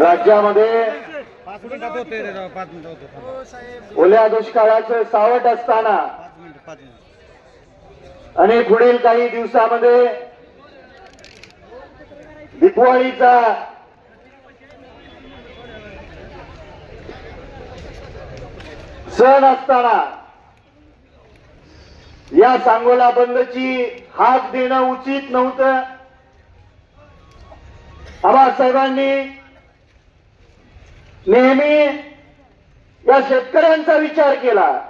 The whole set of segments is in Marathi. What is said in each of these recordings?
राज्यामध्ये ओल्या दुष्काळाचं सावट असताना आणि पुढील काही दिवसामध्ये दिपवाळीचा सण असताना या सांगोला बंदची हाक देणं उचित नव्हतं. आबासाहेबांनी नेहमी या शेतकऱ्यांचा विचार केला.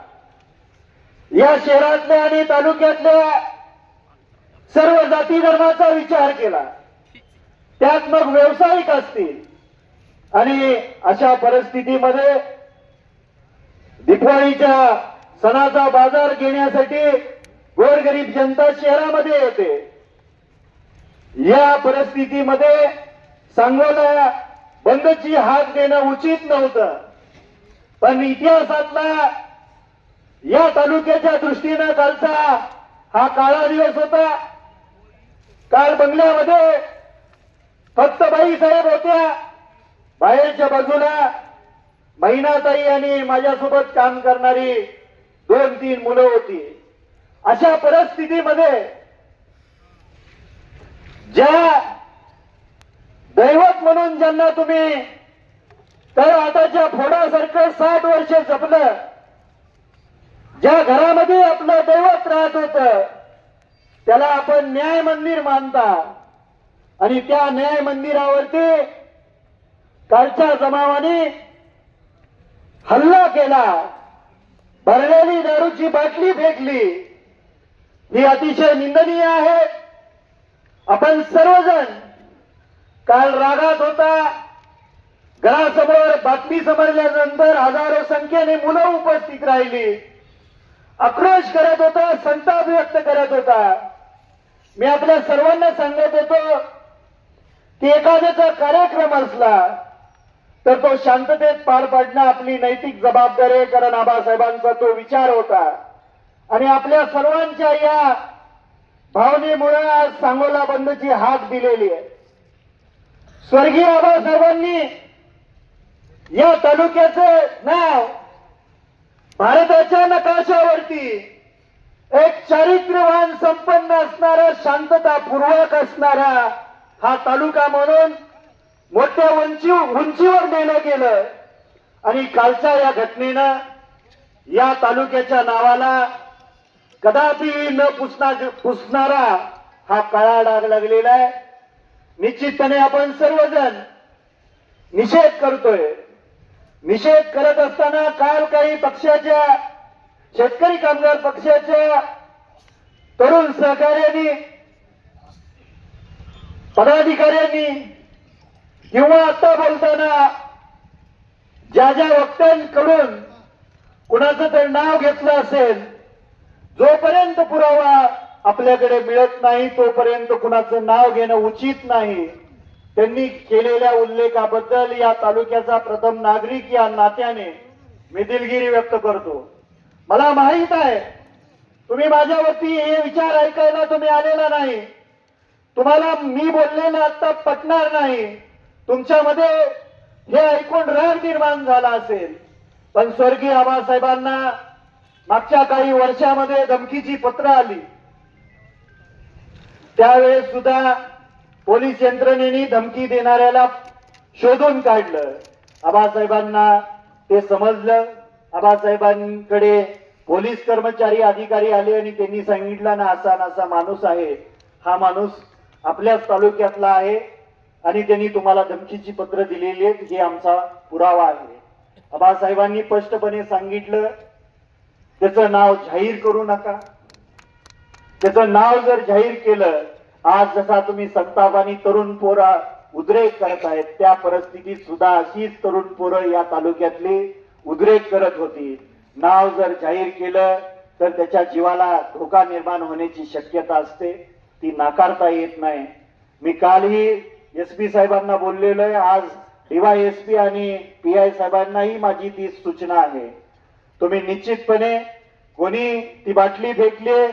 या शहरातल्या आणि तालुक्यातल्या सर्व जाती धर्माचा विचार केला. त्यात मग व्यावसायिक असतील. आणि अशा परिस्थितीमध्ये दिपवाळीच्या सणाचा बाजार घेण्यासाठी गोरगरीब जनता शहरामध्ये येते. या परिस्थितीमध्ये सांगोला बंदची हात देणं उचित नव्हतं. पण इतिहासातला या तालुक्याच्या दृष्टीनं कालचा हा काळा दिवस होता. काल बंगल्यामध्ये फक्त बाई साहेब होत्या. बाहेरच्या बाजूला महिनाताई आणि माझ्यासोबत काम करणारी दोन तीन मुलं होती. अशा परिस्थितीमध्ये ज्या दैवत म्हणून ज्यांना तुम्ही तर आताच्या फोडासारखं साठ वर्ष जपलं ज्या घरामध्ये आपलं दैवत राहत होत त्याला आपण न्याय मंदिर मानता. आणि त्या न्याय मंदिरावरती कालच्या जमावाने हल्ला केला. भरलेली दारूची बाटली फेकली. ही अतिशय निंदनीय आहे. आपण सर्वजण काल रागात होता. घरासमोर बातमी समजल्यानंतर हजारो संख्येने मुलं उपस्थित राहिली. आक्रोश करत होता संताप व्यक्त करत होता. मी आपल्या सर्वांना सांगत होतो की एखाद्याचा कार्यक्रम असला तर तो शांततेत पार पाडणं आपली नैतिक जबाबदारी आहे कारण आबासाहेबांचा तो विचार होता. आणि आपल्या सर्वांच्या या भावनेमुळे आज सांगोला बंदची हाक दिलेली आहे. स्वर्गीय आबासाहेबांनी या तालुक्याचे नाव भारताच्या नकाशावरती एक चारित्र्यवान संपन्न असणारा शांततापूर्वक असणारा हा तालुका म्हणून मोठ्या उंची उंचीवर नेलं गेलं. आणि कालच्या या घटनेनं या तालुक्याच्या नावाला कदापि न पुसना पुसणारा हा काळा डाग लागलेला आहे. निश्चितपणे आपण सर्वजण निषेध करतोय. निषेध करत असताना काल काही पक्षाच्या शेतकरी कामगार पक्षाच्या तरुण सहकार्यांनी पदाधिकाऱ्यांनी किंवा आता बोलताना ज्या ज्या वक्त्यांकडून कुणाचं तर नाव घेतलं असेल जोपर्यंत पुरावा आपल्याकडे मिळत नाही तोपर्यंत कुणाचं नाव घेणं उचित नाही. त्यांनी केलेल्या उल्लेखाबद्दल या तालुक्याचा प्रथम नागरिक या नात्याने मी दिलगिरी व्यक्त करतो. मला माहीत आहे तुम्ही माझ्यावरती हे विचार ऐकायला तुम्ही आलेला नाही. तुम्हाला मी बोललेलं आता पटणार नाही. तुमच्यामध्ये हे ऐकून राग निर्माण झाला असेल. पण स्वर्गीय आबासाहेबांना मागच्या काही वर्षामध्ये धमकीची पत्र आली. त्यावेळेस सुद्धा पोलीस यंत्रणेने धमकी देणाऱ्याला शोधून काढलं. आबासाहेबांना ते समजलं. आबासाहेबांकडे पोलीस कर्मचारी अधिकारी आले आणि त्यांनी सांगितलं ना असा ना असा माणूस आहे. हा माणूस आपल्याच तालुक्यातला आहे आणि त्यांनी तुम्हाला धमकीची पत्र दिलेली आहेत. हे आमचा पुरावा आहे. आबासाहेबांनी स्पष्टपणे सांगितलं त्याचं नाव जाहीर करू नका. त्याचं नाव जर जाहीर केलं आज जसा तुम्ही संतापानी तरुण पोरा उद्रेक करत आहेत त्या परिस्थितीत सुद्धा अशीच तरुण पोरं या तालुक्यातली उद्रेक करत होती. नाव जर जाहीर केलं तर त्याच्या जीवाला धोका निर्माण होण्याची शक्यता असते. ती नाकारता येत नाही. मी कालही एस पी साहेबांना बोललेलो आहे आज डीवाय एस पी आणि पी आय साहेबांनाही माझी ती सूचना आहे. तुम्ही निश्चितपणे कोणी ती बाटली फेकली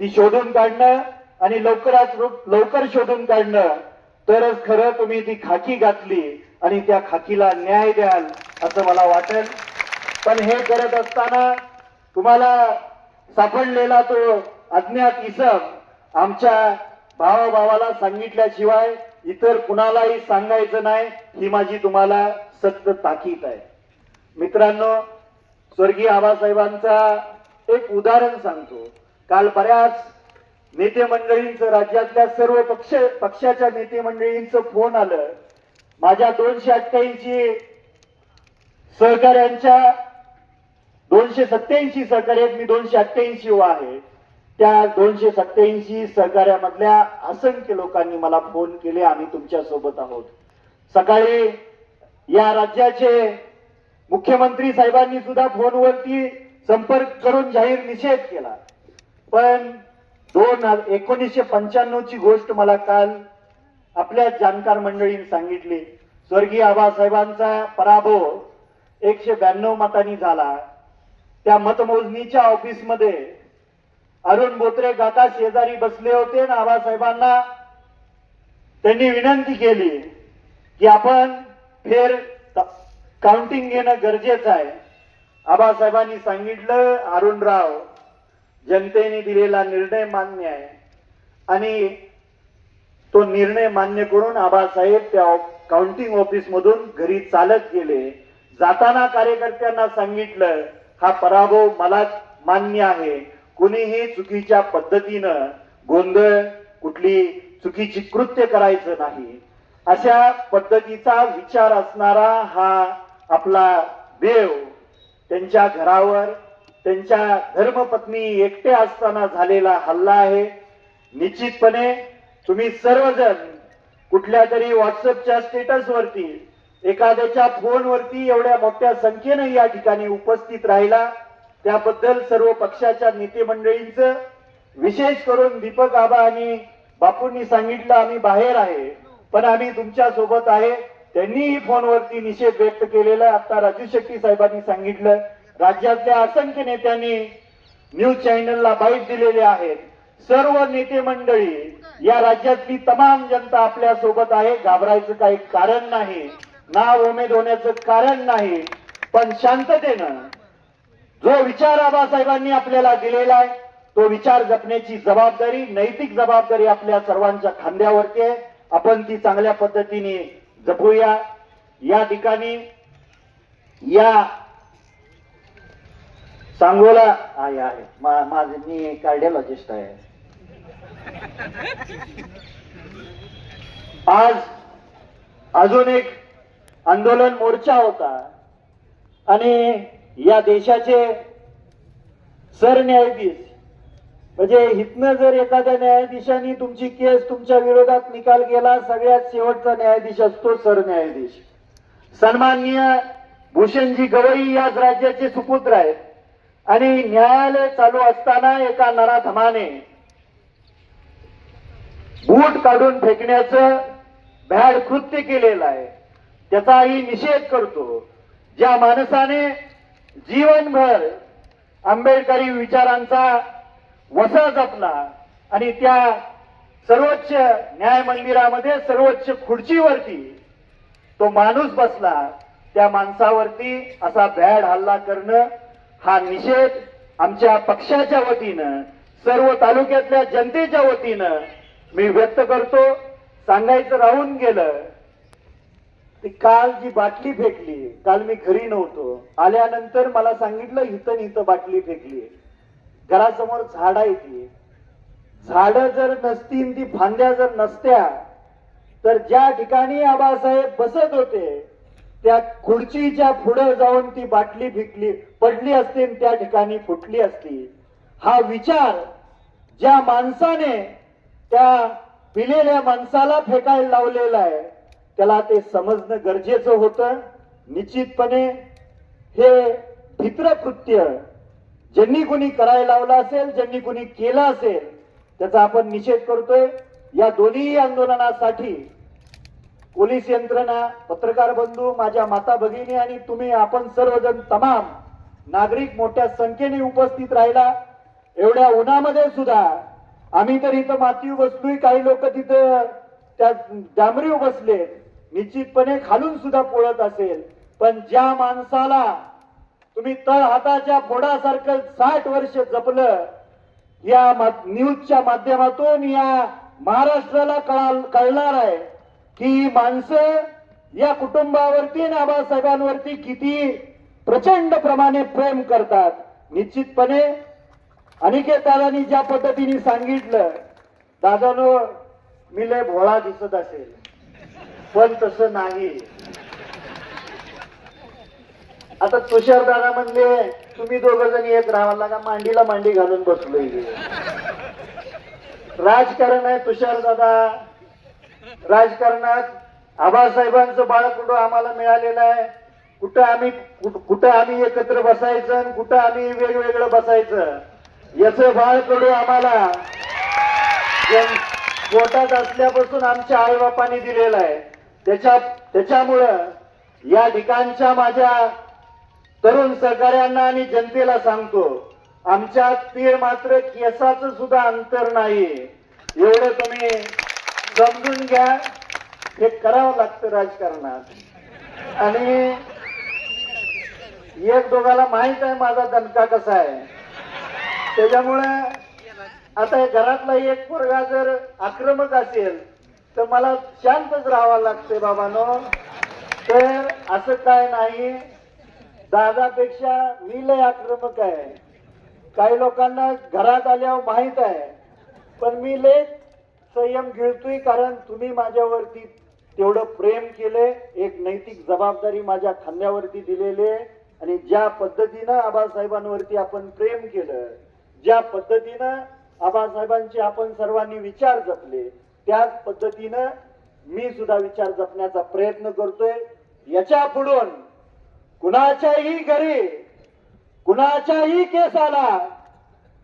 ती शोधून काढणं आणि लवकरात लवकर शोधून काढणं. तरच खरं तुम्ही ती खाकी घातली आणि त्या खाकीला न्याय द्याल असं मला वाटेल. पण हे करत असताना तुम्हाला सापडलेला तो अज्ञात इसम आमच्या भावाभावाला सांगितल्याशिवाय इतर कुणालाही सांगायचं नाही ही माझी तुम्हाला सक्त ताकीद आहे. मित्रांनो स्वर्गीय आबासाहेबांचा एक उदाहरण सांगतो. काल बऱ्याच नेते मंडळींचं राज्यातल्या सर्व पक्ष पक्षाच्या नेते मंडळींचं फोन आलं. माझ्या दोनशे अठ्ठ्याऐंशी सहकाऱ्यांच्या दोनशे सत्याऐंशी सहकार्यात मी दोनशे अठ्ठ्याऐंशी आहे. त्या दोनशे सत्याऐंशी सहकार्यामधल्या असंख्य लोकांनी मला फोन केले. आम्ही तुमच्यासोबत आहोत. सकाळी या राज्याचे मुख्यमंत्री साहेबांनी सुद्धा फोनवरती संपर्क करून जाहीर निषेध केला. पण दोन एकोणीसशे पंच्याण्णव ची गोष्ट मला काल आपल्या जाणकार मंडळीने सांगितली. स्वर्गीय आबासाहेबांचा पराभव एकशे ब्याण्णव मतांनी झाला. त्या मतमोजणीच्या ऑफिसमध्ये अरुण बोत्रे काका शेजारी बसले होते आणि आबासाहेबांना त्यांनी विनंती केली की आपण फेर काउंटिंग घेणं गरजेचं आहे. आबासाहेबांनी सांगितलं अरुणराव जनतेने दिलेला निर्णय मान्य आहे. आणि तो निर्णय मान्य करून आबासाहेब त्या काउंटिंग ऑफिस मधून घरी चालत गेले. जाताना कार्यकर्त्यांना सांगितलं हा पराभव मला मान्य आहे. कुणीही चुकीच्या पद्धतीनं गोंधळ कुठली चुकीची कृत्य करायचं नाही. अशा पद्धतीचा विचार असणारा हा आपला देव त्यांच्या घरावर त्यांच्या धर्मपत्नी एकटे असताना झालेला हल्ला आहे. निश्चितपणे तुम्ही सर्वजण कुठल्या तरी व्हॉट्सअपच्या स्टेटसवरती एखाद्याच्या फोनवरती एवढ्या मोठ्या संख्येनं या ठिकाणी उपस्थित राहिला. त्याबद्दल सर्व पक्षाच्या नेते मंडळींचं विशेष करून दीपक आबा आणि बापूंनी सांगितलं आम्ही बाहेर आहे पण आम्ही तुमच्यासोबत आहे. त्यांनीही फोनवरती निषेध व्यक्त केलेला. आता राजू शेट्टी साहेबांनी सांगितलं राज्यातल्या असंख्य नेत्यांनी न्यूज चॅनलला बाईट दिलेले आहेत. सर्व नेते मंडळी या राज्यातली तमाम जनता आपल्यासोबत आहे. घाबरायचं काही कारण नाही. नाव उमेद होण्याचं कारण नाही. पण शांततेनं जो विचार आबासाहेबांनी आपल्याला दिलेला आहे तो विचार जपण्याची जबाबदारी नैतिक जबाबदारी आपल्या सर्वांच्या खांद्यावरती आहे. आपण ती चांगल्या पद्धतीने जपूया. या ठिकाणी या सांगोला. आहे आहे. माझे मी कार्डिओलॉजिस्ट आहे. आज अजून एक आंदोलन मोर्चा होता. आणि या देशाचे सरन्यायाधीश म्हणजे इथनं जर एखाद्या न्यायाधीशाने तुमची केस तुमच्या विरोधात निकाल केला सगळ्यात शेवटचा न्यायाधीश असतो सरन्यायाधीश. सन्माननीय भूषणजी गवई याच राज्याचे सुपुत्र आहेत. आणि न्यायालय चालू असताना एका नराधमाने बूट काढून फेकण्याचं भ्याड कृत्य केलेलं आहे. त्याचाही निषेध करतो. ज्या माणसाने जीवनभर आंबेडकरी विचारांचा वसा जपला आणि त्या सर्वोच्च न्याय मंदिरामध्ये सर्वोच्च खुर्चीवरती तो माणूस बसला त्या माणसावरती असा भॅड हल्ला करणं हा निषेध आमच्या पक्षाच्या वतीनं सर्व तालुक्यातल्या जनतेच्या वतीनं मी व्यक्त करतो. सांगायचं राहून गेलं ती काल जी बाटली फेकली काल मी घरी नव्हतो. आल्यानंतर मला सांगितलं इथं हिथं इथं बाटली फेकली. घरासमोर झाड आहे ती झाड जर नसतील ती फांद्या जर नसत्या तर ज्या ठिकाणी आबासाहेब बसत होते त्या खुर्चीच्या पुढे जाऊन ती बाटली फिकली पडली असती आणि त्या ठिकाणी फुटली असती. हा विचार ज्या माणसाने त्या पिलेल्या माणसाला फेकायला लावलेला आहे त्याला ते समजणं गरजेचं होतं. निश्चितपणे हे भित्र कृत्य ज्यांनी कुणी करायला लावलं असेल ज्यांनी कुणी केलं असेल त्याचा आपण निषेध करतोय. या दोन्ही आंदोलनासाठी पोलीस यंत्रणा पत्रकार बंधू माझ्या माता भगिनी आणि तुम्ही आपण सर्वजण तमाम नागरिक मोठ्या संख्येने उपस्थित राहिला. एवढ्या उन्हामध्ये सुद्धा आम्ही तर इथं माती बसलोय काही लोक तिथं त्या डांबरीव बसले. निश्चितपणे खालून सुद्धा पोळत असेल. पण ज्या माणसाला तुम्ही तळ हाताच्या फोडासारखं साठ वर्ष जपलं या मा- न्यूजच्या माध्यमातून या महाराष्ट्राला कळा- कळणार आहे. की ही माणसं या कुटुंबावरती आणि आबासाहेबांवरती किती प्रचंड प्रमाणे प्रेम करतात निश्चितपणे. अनिकेत दादांनी ज्या पद्धतीने सांगितलं दादानो मी लय भोळा दिसत असेल पण तसं नाही. आता तुषार दादा म्हणले तुम्ही दोघ जण येत राहायला का मांडीला मांडी घालून बसलोय. राजकारण आहे तुषार दादा. राजकारणात आबासाहेबांचं बाळकुंड आम्हाला मिळालेलं आहे. कुठं आम्ही कुठ- कुठं आम्ही एकत्र बसायचं आणि कुठं आम्ही वेगवेगळं बसायचं याच बाळकडू आम्हाला जन- पोटात असल्यापासून आमच्या आईबापांनी दिलेलं आहे. त्याच्या त्याच्यामुळं या ठिकाणच्या माझ्या तरुण सहकार्यांना आणि जनतेला सांगतो आमच्या तीर मात्र केसाचं सुद्धा अंतर नाही. एवढं तुम्ही समजून घ्या. हे करावं लागतं राजकारणात. आणि एक दोघाला माहीत आहे माझा दणका कसा आहे. त्याच्यामुळे आता घरातला एक पोरगा जर आक्रमक असेल तर मला शांतच राहावं लागते बाबानो. तर असं काय नाही. दादापेक्षा मी लय आक्रमक आहे. काही लोकांना घरात आल्यावर माहीत आहे पण मी लय संयम गिळतोय कारण तुम्ही माझ्यावरती तेवढं प्रेम केले एक नैतिक जबाबदारी माझ्या खांद्यावरती दिलेली आहे. आणि ज्या पद्धतीनं आबासाहेबांवरती आपण प्रेम केलं ज्या पद्धतीनं आबासाहेबांचे आपण सर्वांनी विचार जपले त्याच पद्धतीनं मी सुद्धा विचार जपण्याचा प्रयत्न करतोय. याच्या पुढून कुणाच्याही घरी कुणाच्याही केसाला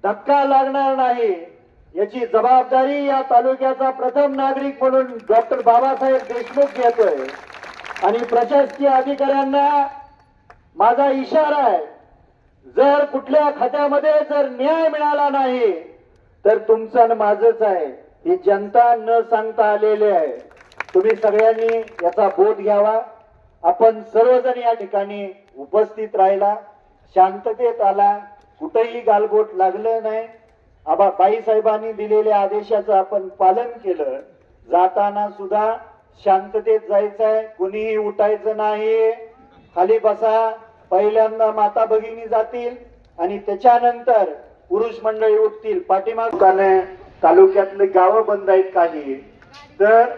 धक्का लागणार नाही. याची जबाबदारी या तालुक्याचा प्रथम नागरिक म्हणून डॉक्टर बाबासाहेब देशमुख घेतोय. आणि प्रशासकीय अधिकाऱ्यांना माझा इशारा आहे जर कुठल्या खात्यामध्ये जर न्याय मिळाला नाही तर तुमचं आणि माझंच आहे. ही जनता न सांगता आलेली आहे. तुम्ही सगळ्यांनी याचा बोध घ्यावा. आपण सर्वजण या ठिकाणी उपस्थित राहिला. शांततेत आला. कुठेही गालबोट लागलं नाही. आबा बाईसाहेबांनी दिलेल्या आदेशाचं आपण पालन केलं. जाताना सुद्धा शांततेत जायचंय कुणीही उठायचं नाही. खाली बसा. पहिल्यांदा माता भगिनी जातील आणि त्याच्यानंतर पुरुष मंडळी उठतील. पाठीमाग तालुक्यातले गावं बंद आहेत काही. तर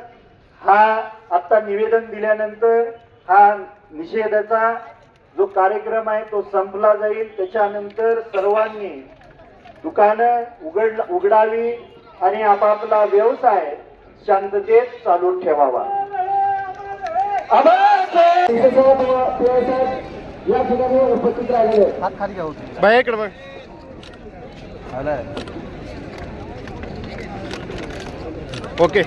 हा आता निवेदन दिल्यानंतर हा निषेधाचा जो कार्यक्रम आहे तो संपला जाईल. त्याच्यानंतर सर्वांनी दुकानं उघड उघडावी आणि आपापला व्यवसाय शांततेत चालू ठेवावा. या ठिकाणी उपस्थित राहिलेले हात खाली घ्या होते बाई इकडे बघ. आलाय. ओके.